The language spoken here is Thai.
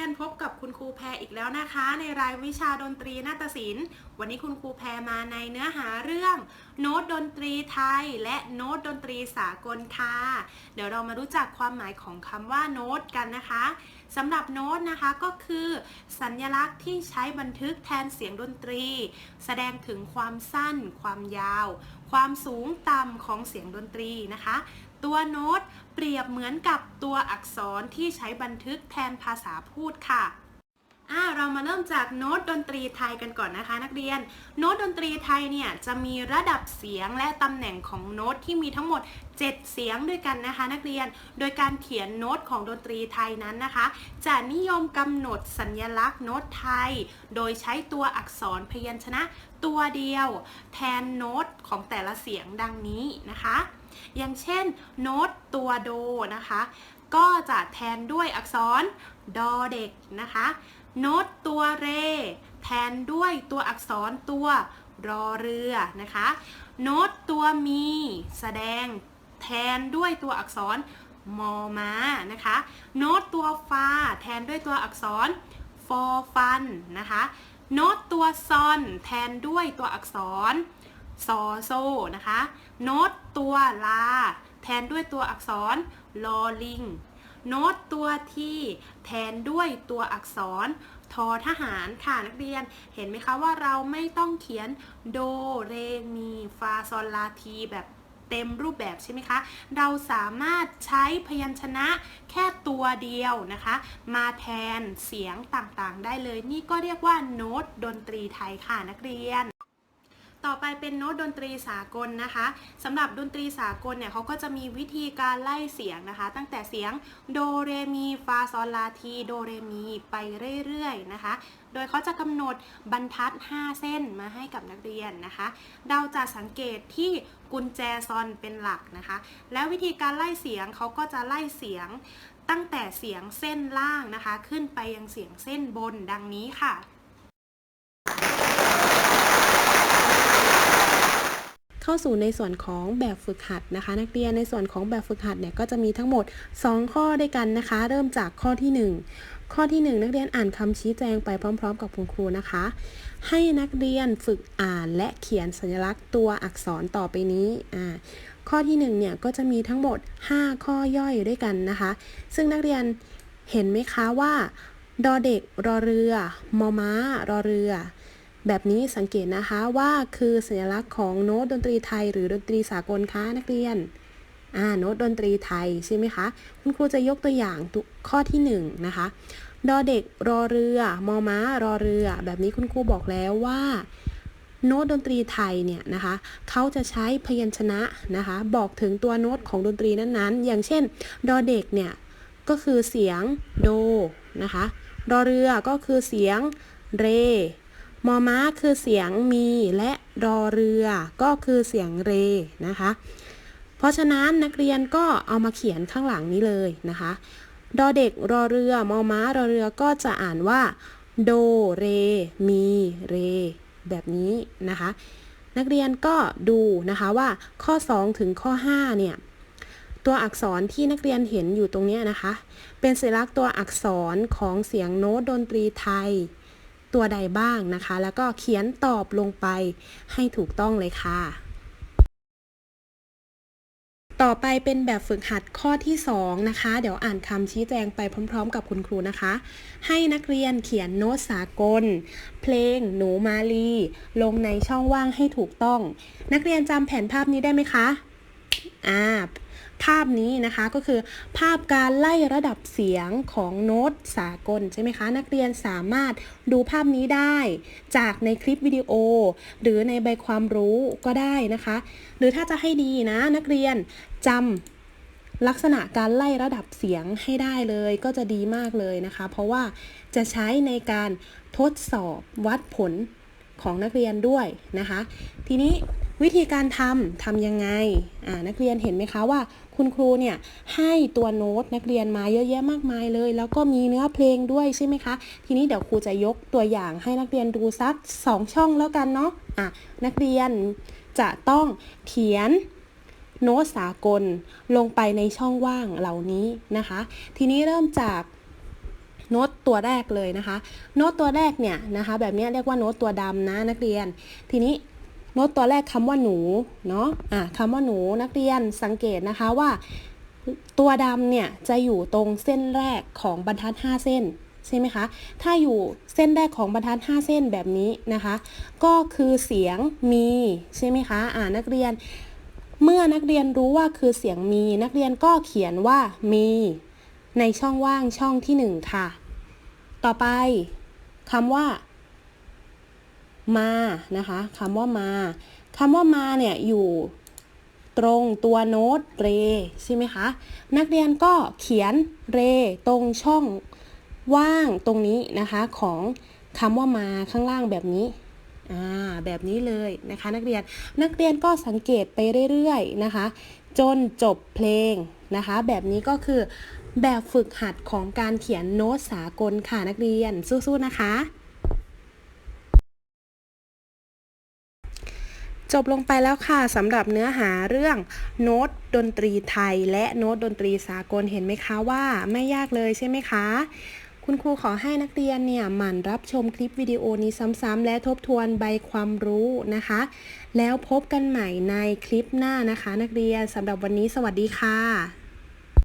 ยนพบกับคุณครูแพรอีกแล้วนะคะ ในรายวิชาดนตรีนาฏศิลป์ วันนี้คุณครูแพรมาในเนื้อหาเรื่อง โน้ตดนตรีไทย และโน้ตดนตรีสากลค่ะเดี๋ยวเรามารู้จักความหมายของคำว่าโน้ตกันนะคะสำหรับโน้ตนะคะก็คือ สัญลักษณ์ที่ใช้บันทึกแทนเสียงดนตรี แสดงถึงความสั้น ความยาว ความสูงต่ำของเสียงดนตรีนะคะ ตัวโน้ตเปรียบเหมือนกับตัวอักษรที่ใช้บันทึกแทนภาษาพูดค่ะอ่าเรามาเริ่มจากโน้ตดนตรีไทยกันก่อนนะคะ นักเรียน โน้ตดนตรีไทยเนี่ยจะมีระดับเสียงและตำแหน่งของโน้ตที่มีทั้งหมด 7 เสียงด้วยกันนะคะ นักเรียน โดยการเขียนโน้ตของดนตรีไทยนั้นนะคะ จะนิยมกำหนดสัญลักษณ์โน้ตไทย โดยใช้ตัวอักษรพยัญชนะ ตัวเดียวแทนโน้ตของแต่ละเสียงดังนี้นะคะ อย่างเช่นโน้ตตัวโดนะคะ ก็จะแทนด้วยอักษรดอเด็กนะคะ โน้ตตัวเร แทนด้วยตัวอักษรตัวรอเรือนะคะ โน้ตตัวมี แสดงแทนด้วยตัวอักษรมอมานะคะ โน้ตตัวฟาแทนด้วยตัวอักษรฟอฟันนะคะ โน้ตตัวซอนแทนด้วยตัวอักษรซอโซนะคะ โน้ตตัวลา แทนด้วยตัวอักษรลอลิง โน้ตตัวที่แทนด้วยตัวอักษรทอทหารค่ะนักเรียน เห็นไหมคะว่าเราไม่ต้องเขียนโดเรมีฟาซอลลาทีแบบ เต็มรูปแบบใช่ไหมคะ เราสามารถใช้พยัญชนะแค่ตัวเดียวนะคะ มาแทนเสียงต่างๆ ได้เลย นี่ก็เรียกว่าโน้ตดนตรีไทยค่ะนักเรียน ต่อไปเป็นโน้ตดนตรีสากลนะคะสำหรับดนตรีสากลเนี่ยเขาก็จะมีวิธีการไล่เสียงนะคะ ตั้งแต่เสียงโดเรมีฟาซอลลาทีโดเรมีไปเรื่อยๆนะคะ โดยเขาจะกำหนดบรรทัด 5 เส้นมาให้กับนักเรียนนะคะ เราจะสังเกตที่กุญแจซอนเป็นหลักนะคะ แล้ววิธีการไล่เสียงเขาก็จะไล่เสียงตั้งแต่เสียงเส้นล่างนะคะ ขึ้นไปยังเสียงเส้นบนดังนี้ค่ะ เข้าสู่ในส่วนของแบบฝึกหัดนะคะ นักเรียนในส่วนของแบบฝึกหัดเนี่ยก็จะมีทั้งหมด 2 ข้อด้วยกันนะคะ เริ่มจากข้อที่ 1 ข้อที่ 1 นักเรียนอ่านคำชี้แจงไปพร้อม ๆ กับคุณครูนะคะ ให้นักเรียนฝึกอ่านและเขียนสัญลักษณ์ตัวอักษรต่อไปนี้อ่าข้อที่1เนี่ยก็จะมีทั้งหมด 5 ข้อย่อยด้วยกันนะคะ ซึ่งนักเรียนเห็นไหมคะว่าดอเด็กรอเรือมอม้ารอเรือ แบบนี้สังเกตนะคะว่าคือสัญลักษณ์ของโน้ตดนตรีไทย หรือดนตรีสากลคะนักเรียนอ่าโน้ตดนตรีไทยใช่ไหมคะ คุณครูจะยกตัวอย่างข้อที่1นนะคะดอเด็กรอเรือมอม้ารอเรือ แบบนี้คุณครูบอกแล้วว่าโน้ตดนตรีไทยเนี่ยนะคะเขาจะใช้พยัญชนะนะคะบอกถึงตัวโน้ตของดนตรีนั้นๆ อย่างเช่น ดอเด็กเนี่ยก็คือเสียงโดนะคะรอเรือก็คือเสียงเร มอม้าคือเสียงมีและรอเรือก็คือเสียงเรนะคะ เพราะฉะนั้นนักเรียนก็เอามาเขียนข้างหลังนี้เลยนะคะดอเด็กรอเรือ มอม้ารอเรือก็จะอ่านว่า โดเร มีเร แบบนี้นะคะ นักเรียนก็ดูนะคะว่าข้อ 2 ถึงข้อ 5 เนี่ย ตัวอักษรที่นักเรียนเห็นอยู่ตรงนี้นะคะ เป็นสัญลักษณ์ตัวอักษรของเสียงโน้ตดนตรีไทย ตัวใดบ้างนะคะ แล้วก็เขียนตอบลงไปให้ถูกต้องเลยค่ะ ต่อไปเป็นแบบฝึกหัดข้อที่ 2 นะคะ เดี๋ยวอ่านคำชี้แจงไปพร้อม ๆ กับคุณครูนะคะ ให้นักเรียนเขียนโน้ตสากล เพลง หนูมาลี ลงในช่องว่างให้ถูกต้อง นักเรียนจำแผนภาพนี้ได้ไหมคะ อ่า ภาพนี้นะคะก็คือ ภาพการไล่ระดับเสียงของโน้ตสากลใช่ไหมคะ นักเรียนสามารถดูภาพนี้ได้ จากในคลิปวิดีโอ หรือในใบความรู้ก็ได้นะคะ หรือถ้าจะให้ดีนะ นักเรียนจำลักษณะการไล่ระดับเสียงให้ได้เลยก็จะดีมากเลยนะคะ เพราะว่าจะใช้ในการทดสอบวัดผลของนักเรียนด้วยนะคะ ทีนี้ วิธีการทำทำยังไงอ่านักเรียนเห็นไหมคะว่าคุณครูเนี่ยให้ตัวโน้ตนักเรียนมาเยอะแยะมากมายเลย แล้วก็มีเนื้อเพลงด้วยใช่ไหมคะ ทีนี้เดี๋ยวครูจะยกตัวอย่างให้นักเรียนดูสัก 2 ช่องแล้วกันเนาะอะนักเรียนจะต้องเขียนโน้ตสากลลงไปในช่องว่างเหล่านี้นะคะ ทีนี้เริ่มจากโน้ตตัวแรกเลยนะคะ โน้ตตัวแรกเนี่ยนะคะ แบบนี้เรียกว่าโน้ตตัวดำนะนักเรียน ทีนี้ โน้ตตัวแรกคำว่าหนูเนาะอะคำว่าหนูนักเรียนสังเกตนะคะว่า ตัวดำเนี่ยจะอยู่ตรงเส้นแรกของบรรทัด 5 เส้นใช่ไหมคะ ถ้าอยู่เส้นแรกของบรรทัด 5 เส้นแบบนี้นะคะ ก็คือเสียงมีใช่ไหมคะอ่านักเรียน เมื่อนักเรียนรู้ว่าคือเสียงมี นักเรียนก็เขียนว่ามี ในช่องว่างช่องที่หนึ่งค่ะ ต่อไปคำว่า มานะคะคำว่ามาคำว่ามาเนี่ยอยู่ตรงตัวโน้ตเรใช่ไหมคะ นักเรียนก็เขียนเรตรงช่องว่างตรงนี้นะคะของคำว่ามาข้างล่างแบบนี้อ่าแบบนี้เลยนะคะ นักเรียนนักเรียนก็สังเกตไปเรื่อยๆนะคะ จนจบเพลงนะคะ แบบนี้ก็คือแบบฝึกหัดของการเขียนโน้ตสากลค่ะนักเรียนสู้ๆนะคะ จบลงไปแล้วค่ะสำหรับเนื้อหาเรื่องโน้ตดนตรีไทย และโน้ตดนตรีสากลเห็นไหมคะว่าไม่ยากเลยใช่ไหมคะ คุณครูขอให้นักเรียนเนี่ยหมั่นรับชมคลิปวิดีโอนี้ซ้ำๆและทบทวนใบความรู้นะคะ แล้วพบกันใหม่ในคลิปหน้านะคะ นักเรียนสำหรับวันนี้สวัสดีค่ะ